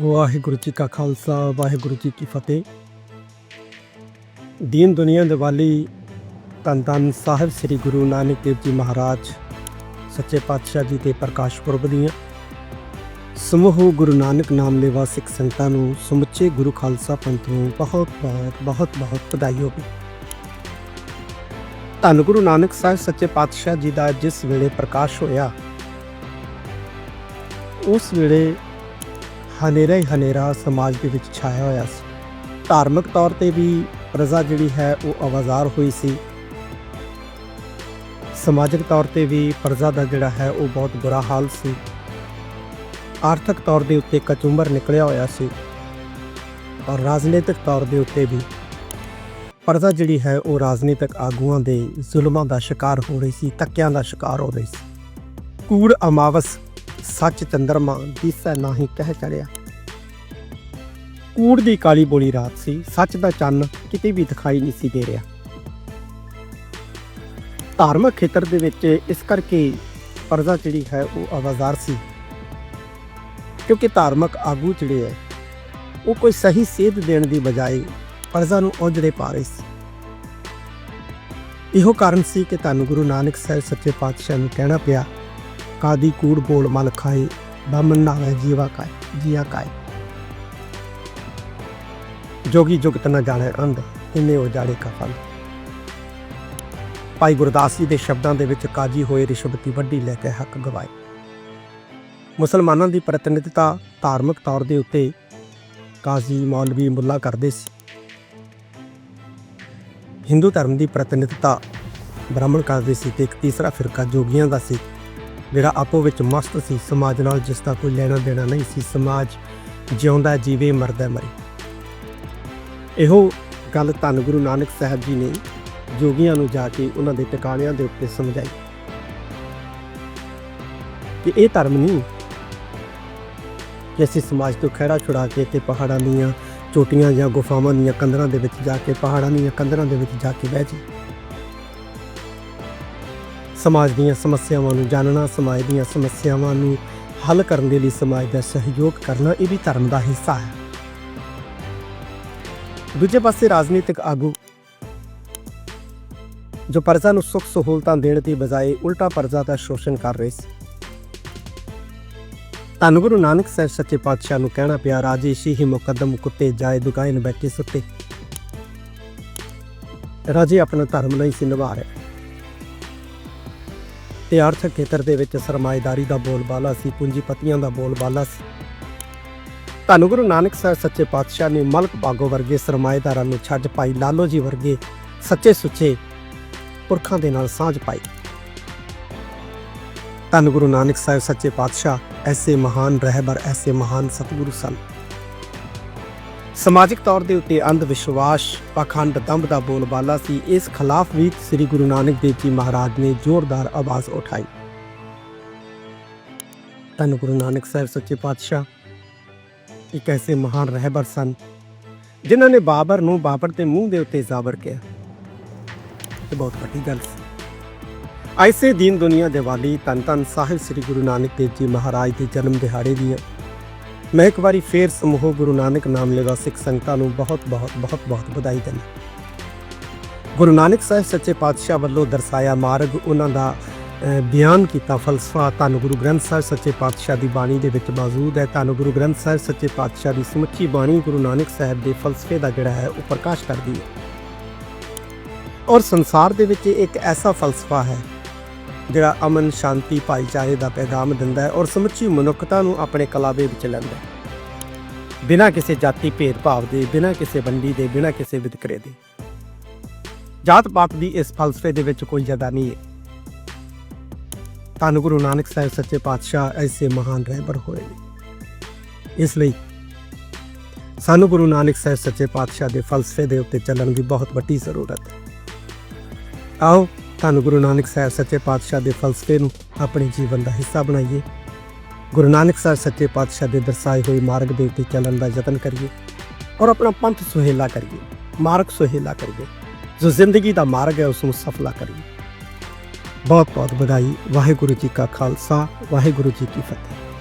ਵਾਹਿਗੁਰੂ ਜੀ ਕਾ ਖਾਲਸਾ, ਵਾਹਿਗੁਰੂ ਜੀ ਕੀ ਫਤਿਹ। ਦੀਨ ਦੁਨੀਆ ਦੇ ਵਾਲੀ ਧੰਨ ਧੰਨ ਸਾਹਿਬ ਸ੍ਰੀ ਗੁਰੂ ਨਾਨਕ ਦੇਵ ਜੀ ਮਹਾਰਾਜ, ਸੱਚੇ ਪਾਤਸ਼ਾਹ ਜੀ ਦੇ ਪ੍ਰਕਾਸ਼ ਪੁਰਬ ਦੀਆਂ। ਸਮੂਹ ਗੁਰੂ ਨਾਨਕ ਨਾਮ ਲੇਵਾ ਸਿੱਖ ਸੰਗਤਾਂ ਨੂੰ ਸਮੁੱਚੇ ਗੁਰੂ ਖਾਲਸਾ ਪੰਥ ਨੂੰ ਬਹੁਤ ਬਹੁਤ ਬਹੁਤ ਬਹੁਤ ਵਧਾਈ ਹੋਵੇ। ਧੰਨ ਗੁਰੂ ਨਾਨਕ ਸਾਹਿਬ ਸੱਚੇ ਪਾਤਸ਼ਾਹ ਜੀ ਦਾ ਜਿਸ ਵੇਲੇ ਪ੍ਰਕਾਸ਼ ਹੋਇਆ, ਉਸ ਵੇਲੇ ਹਨੇਰਾ ਹੀ ਹਨੇਰਾ ਸਮਾਜ ਦੇ ਵਿੱਚ ਛਾਇਆ ਹੋਇਆ ਸੀ। ਧਾਰਮਿਕ ਤੌਰ ਤੇ ਵੀ ਪ੍ਰਜਾ ਜਿਹੜੀ ਹੈ ਉਹ ਆਵਾਜ਼ਾਰ ਹੋਈ ਸੀ। ਸਮਾਜਿਕ ਤੌਰ ਤੇ ਵੀ ਪ੍ਰਜਾ ਦਾ ਜਿਹੜਾ ਹੈ ਉਹ ਬਹੁਤ ਬੁਰਾ ਹਾਲ ਸੀ। ਆਰਥਿਕ ਤੌਰ ਦੇ ਉੱਤੇ ਕਚੁੰਬਰ ਨਿਕਲਿਆ ਹੋਇਆ ਸੀ। ਔਰ ਰਾਜਨੀਤਿਕ ਤੌਰ ਦੇ ਉੱਤੇ ਵੀ ਪ੍ਰਜਾ ਜਿਹੜੀ ਹੈ ਉਹ ਰਾਜਨੀਤਿਕ ਆਗੂਆਂ ਦੇ ਜ਼ੁਲਮਾਂ ਦਾ ਸ਼ਿਕਾਰ ਹੋ ਰਹੀ ਸੀ, ਧੱਕਿਆਂ ਦਾ ਸ਼ਿਕਾਰ ਹੋ ਰਹੀ ਸੀ। ਕੂੜ ਅਮਾਵਸ ਸੱਚ ਚੰਦਰਮਾ ਦਿਸੈ ਨਾਹੀ ਕਹਿ ਚੜਿਆ। ਕੂੜ ਦੀ ਕਾਲੀ ਬੋਲੀ ਰਾਤ ਸੀ, ਸੱਚ ਦਾ ਚੰਨ ਕਿਤੇ ਵੀ ਦਿਖਾਈ ਨਹੀਂ ਸੀ ਦੇ ਰਿਹਾ। ਧਾਰਮਿਕ ਖੇਤਰ ਦੇ ਵਿੱਚ ਇਸ ਕਰਕੇ ਪਰਦਾ ਜਿਹੜੀ ਹੈ ਉਹ ਆਵਾਜ਼ਾਰ ਸੀ। ਕਿਉਂਕਿ ਧਾਰਮਿਕ ਆਗੂ ਜਿਹੜੇ ਹੈ, ਉਹ ਕੋਈ ਸਹੀ ਸੇਧ ਦੇਣ ਦੀ ਬਜਾਏ ਪਰਜ਼ਾ ਨੂੰ ਉਜੜੇ ਪਾ ਰਹੇ ਸੀ। ਇਹੋ ਕਾਰਨ ਸੀ ਕਿ ਤੁਹਾਨੂੰ ਗੁਰੂ ਨਾਨਕ ਸਾਹਿਬ ਸੱਚੇ ਪਾਤਸ਼ਾਹ ਨੂੰ ਕਹਿਣਾ ਪਿਆ ਕਾਦੀ ਕੂੜ ਬੋਲ ਮਲ ਖਾਏ ਬਾਮਨ ਨਾਵੇ ਜੀਵਾ ਕਾਏ ਜੀਆ ਕਾਏ ਜੋਗੀ ਜੁਗਤ ਨਾ ਜਾਣੇ ਅੰਧ ਇੰਨੇ ਉਜਾੜੇ ਕਾ ਫਲ ਭਾਈ ਗੁਰਦਾਸ ਜੀ ਦੇ ਸ਼ਬਦਾਂ ਦੇ ਵਿੱਚ ਕਾਜੀ ਹੋਏ ਰਿਸ਼ਵਤੀ ਵੱਡੀ ਲੈ ਕੇ ਹੱਕ ਗਵਾਏ ਮੁਸਲਮਾਨਾਂ ਦੀ ਪ੍ਰਤੀਨਿਧਤਾ ਧਾਰਮਿਕ ਤੌਰ ਦੇ ਉੱਤੇ ਕਾਜ਼ੀ ਮੌਲਵੀ ਮੁੱਲਾ ਕਰਦੇ ਸੀ ਹਿੰਦੂ ਧਰਮ ਦੀ ਪ੍ਰਤੀਨਿਧਤਾ ਬ੍ਰਾਹਮਣ ਕਰਦੇ ਸੀ ਤੇ ਇੱਕ ਤੀਸਰਾ ਫਿਰਕਾ ਜੋਗੀਆਂ ਦਾ ਸੀ ਜਿਹੜਾ ਆਪੋ ਵਿੱਚ ਮਸਤ ਸੀ, ਸਮਾਜ ਨਾਲ ਜਿਸ ਦਾ ਕੋਈ ਲੈਣਾ ਦੇਣਾ ਨਹੀਂ ਸੀ, ਸਮਾਜ ਜਿਉਂਦਾ ਜੀਵੇ, ਮਰਦਾ ਮਰੇ। ਇਹੋ ਗੱਲ ਧੰਨ ਗੁਰੂ ਨਾਨਕ ਸਾਹਿਬ ਜੀ ਨੇ ਜੋਗੀਆਂ ਨੂੰ ਜਾ ਕੇ ਉਹਨਾਂ ਦੇ ਟਿਕਾਣਿਆਂ ਦੇ ਉੱਤੇ ਸਮਝਾਈ। ਕਿ ਇਹ ਧਰਮ ਨਹੀਂ ਕਿ ਅਸੀਂ ਸਮਾਜ ਤੋਂ ਖਹਿੜਾ ਛੁਡਾ ਕੇ ਤੇ ਪਹਾੜਾਂ ਦੀਆਂ ਚੋਟੀਆਂ ਜਾਂ ਗੁਫਾਵਾਂ ਦੀਆਂ ਕੰਦਰਾਂ ਦੇ ਵਿੱਚ ਜਾ ਕੇ, ਪਹਾੜਾਂ ਦੀਆਂ ਕੰਦਰਾਂ ਦੇ ਵਿੱਚ ਜਾ ਕੇ ਬਹਿ ਜੀ ਸਮਾਜ ਦੀਆਂ ਸਮੱਸਿਆਵਾਂ ਨੂੰ ਜਾਣਨਾ, ਸਮਾਜ ਦੀਆਂ ਸਮੱਸਿਆਵਾਂ ਨੂੰ ਹੱਲ ਕਰਨ ਦੇ ਲਈ ਸਮਾਜ ਦਾ ਸਹਿਯੋਗ ਕਰਨਾ, ਇਹ ਵੀ ਧਰਮ ਦਾ ਹਿੱਸਾ ਹੈ। ਦੂਜੇ ਪਾਸੇ ਰਾਜਨੀਤਿਕ ਆਗੂ ਜੋ ਪਰਜਾ ਨੂੰ ਸੁੱਖ ਸਹੂਲਤਾਂ ਦੇਣ ਦੀ ਬਜਾਏ ਉਲਟਾ ਪਰਜਾ ਦਾ ਸ਼ੋਸ਼ਣ ਕਰ ਰਹੇ ਸੀ। ਧੰਨ ਗੁਰੂ ਨਾਨਕ ਸਾਹਿਬ ਸੱਚੇ ਪਾਤਸ਼ਾਹ ਨੂੰ ਕਹਿਣਾ ਪਿਆ, ਰਾਜੇ ਸ਼ੀਹੀ ਮੁਕੱਦਮ ਕੁੱਤੇ ਜਾਏ ਦੁਕਾਨ ਬੈਠੇ ਸੁੱਤੇ। ਰਾਜੇ ਆਪਣਾ ਧਰਮ ਨਹੀਂ ਸੀ ਨਿਭਾ ਰਿਹਾ। ਤੇ ਆਰਥਿਕ ਖੇਤਰ ਦੇ ਵਿੱਚ ਸਰਮਾਏਦਾਰੀ ਦਾ ਬੋਲਬਾਲਾ ਸੀ, ਪੂੰਜੀਪਤੀਆਂ ਦਾ ਬੋਲਬਾਲਾ ਸੀ। ਧੰਨ ਗੁਰੂ ਨਾਨਕ ਸਾਹਿਬ ਸੱਚੇ ਪਾਤਸ਼ਾਹ ਨੇ ਮਲਕ ਭਾਗੋ ਵਰਗੇ ਸਰਮਾਏਦਾਰਾਂ ਨੂੰ ਛੱਡ ਪਾਈ, ਲਾਲੋ ਜੀ ਵਰਗੇ ਸੱਚੇ ਸੁੱਚੇ ਪੁਰਖਾਂ ਦੇ ਨਾਲ ਸਾਂਝ ਪਾਈ। ਧੰਨ ਗੁਰੂ ਨਾਨਕ ਸਾਹਿਬ ਸੱਚੇ ਪਾਤਸ਼ਾਹ, ਐਸੇ ਮਹਾਨ ਰਹਿਬਰ, ਐਸੇ ਮਹਾਨ ਸਤਿਗੁਰੂ ਸਨ। ਸਮਾਜਿਕ ਤੌਰ ਦੇ ਉੱਤੇ ਅੰਧ ਵਿਸ਼ਵਾਸ, ਪਖੰਡ, ਦੰਭ ਦਾ ਬੋਲਬਾਲਾ ਸੀ। ਇਸ ਖਿਲਾਫ ਵੀ ਸ੍ਰੀ ਗੁਰੂ ਨਾਨਕ ਦੇਵ ਜੀ ਮਹਾਰਾਜ ਨੇ ਜ਼ੋਰਦਾਰ ਆਵਾਜ਼ ਉਠਾਈ। ਧੰਨ ਗੁਰੂ ਨਾਨਕ ਸਾਹਿਬ ਸੱਚੇ ਪਾਤਸ਼ਾਹ, ਇੱਕ ਐਸੇ ਮਹਾਨ ਰਹਿਬਰ ਸਨ, ਜਿਨ੍ਹਾਂ ਨੇ ਬਾਬਰ ਨੂੰ ਬਾਬਰ ਦੇ ਮੂੰਹ ਦੇ ਉੱਤੇ ਜ਼ਾਬਰ ਕਿਹਾ। ਇਹ ਬਹੁਤ ਵੱਡੀ ਗੱਲ ਸੀ। ਐਸੇ ਦੀਨ ਦੁਨੀਆ ਦੇ ਵਾਲੀ ਧੰਨ ਧੰਨ ਸਾਹਿਬ ਸ੍ਰੀ ਗੁਰੂ ਨਾਨਕ ਦੇਵ ਜੀ ਮਹਾਰਾਜ ਦੇ ਜਨਮ ਦਿਹਾੜੇ ਦੀਆਂ ਮੈਂ ਇੱਕ ਵਾਰੀ ਫੇਰ ਸਮੂਹ ਗੁਰੂ ਨਾਨਕ ਨਾਮ ਲੈਵਾ ਸਿੱਖ ਸੰਗਤਾਂ ਨੂੰ ਬਹੁਤ ਬਹੁਤ ਬਹੁਤ ਬਹੁਤ ਵਧਾਈ ਦਿੰਦਾ ਗੁਰੂ ਨਾਨਕ ਸਾਹਿਬ ਸੱਚੇ ਪਾਤਸ਼ਾਹ ਵੱਲੋਂ ਦਰਸਾਇਆ ਮਾਰਗ, ਉਹਨਾਂ ਦਾ ਬਿਆਨ ਕੀਤਾ, ਫਲਸਫਾ ਧੰਨ ਗੁਰੂ ਗ੍ਰੰਥ ਸਾਹਿਬ ਸੱਚੇ ਪਾਤਸ਼ਾਹ ਦੀ ਬਾਣੀ ਦੇ ਵਿੱਚ ਮੌਜੂਦ ਹੈ। ਧੰਨ ਗੁਰੂ ਗ੍ਰੰਥ ਸਾਹਿਬ ਸੱਚੇ ਪਾਤਸ਼ਾਹ ਦੀ ਸਮੁੱਚੀ ਬਾਣੀ ਗੁਰੂ ਨਾਨਕ ਸਾਹਿਬ ਦੇ ਫਲਸਫੇ ਦਾ ਜਿਹੜਾ ਹੈ, ਉਹ ਪ੍ਰਕਾਸ਼ ਕਰਦੀ ਹੈ। ਔਰ ਸੰਸਾਰ ਦੇ ਵਿੱਚ ਇੱਕ ਐਸਾ ਫਲਸਫਾ ਹੈ ਜਿਹੜਾ ਅਮਨ, ਸ਼ਾਂਤੀ, ਭਾਈਚਾਰੇ ਦਾ ਪੈਗਾਮ ਦਿੰਦਾ ਹੈ ਔਰ ਸਮੁੱਚੀ ਮਨੁੱਖਤਾ ਨੂੰ ਆਪਣੇ ਕਲਾਵੇ ਵਿੱਚ ਲੈਂਦਾ ਹੈ। ਬਿਨਾਂ ਕਿਸੇ ਜਾਤੀ ਭੇਦਭਾਵ ਦੇ, ਬਿਨਾਂ ਕਿਸੇ ਵੰਡੀ ਦੇ, ਬਿਨਾਂ ਕਿਸੇ ਵਿਤਕਰੇ ਦੇ। ਜਾਤ ਪਾਤ ਦੀ ਇਸ ਫਲਸਫੇ ਦੇ ਵਿੱਚ ਕੋਈ ਜਗ੍ਹਾ ਨਹੀਂ ਹੈ। ਧੰਨ ਗੁਰੂ ਨਾਨਕ ਸਾਹਿਬ ਸੱਚੇ ਪਾਤਸ਼ਾਹ ਐਸੇ ਮਹਾਨ ਰਹਿਬਰ ਹੋਏ ਨੇ। ਇਸ ਲਈ ਸਾਨੂੰ ਗੁਰੂ ਨਾਨਕ ਸਾਹਿਬ ਸੱਚੇ ਪਾਤਸ਼ਾਹ ਦੇ ਫਲਸਫੇ ਦੇ ਉੱਤੇ ਚੱਲਣ ਦੀ ਬਹੁਤ ਵੱਡੀ ਜ਼ਰੂਰਤ ਹੈ। ਆਓ ਤੁਹਾਨੂੰ ਗੁਰੂ ਨਾਨਕ ਸਾਹਿਬ ਸੱਚੇ ਪਾਤਸ਼ਾਹ ਦੇ ਫਲਸਫੇ ਨੂੰ ਆਪਣੇ ਜੀਵਨ ਦਾ ਹਿੱਸਾ ਬਣਾਈਏ। ਗੁਰੂ ਨਾਨਕ ਸਾਹਿਬ ਸੱਚੇ ਪਾਤਸ਼ਾਹ ਦੇ ਦਰਸਾਏ ਹੋਏ ਮਾਰਗ ਦੇ ਉੱਤੇ ਚੱਲਣ ਦਾ ਯਤਨ ਕਰੀਏ ਔਰ ਆਪਣਾ ਪੰਥ ਸੁਹੇਲਾ ਕਰੀਏ, ਮਾਰਗ ਸੁਹੇਲਾ ਕਰੀਏ, ਜੋ ਜ਼ਿੰਦਗੀ ਦਾ ਮਾਰਗ ਹੈ ਉਸ ਨੂੰ ਸਫਲਾ ਕਰੀਏ। ਬਹੁਤ ਬਹੁਤ ਵਧਾਈ। ਵਾਹਿਗੁਰੂ ਜੀ ਕਾ ਖਾਲਸਾ, ਵਾਹਿਗੁਰੂ ਜੀ ਕੀ ਫਤਿਹ।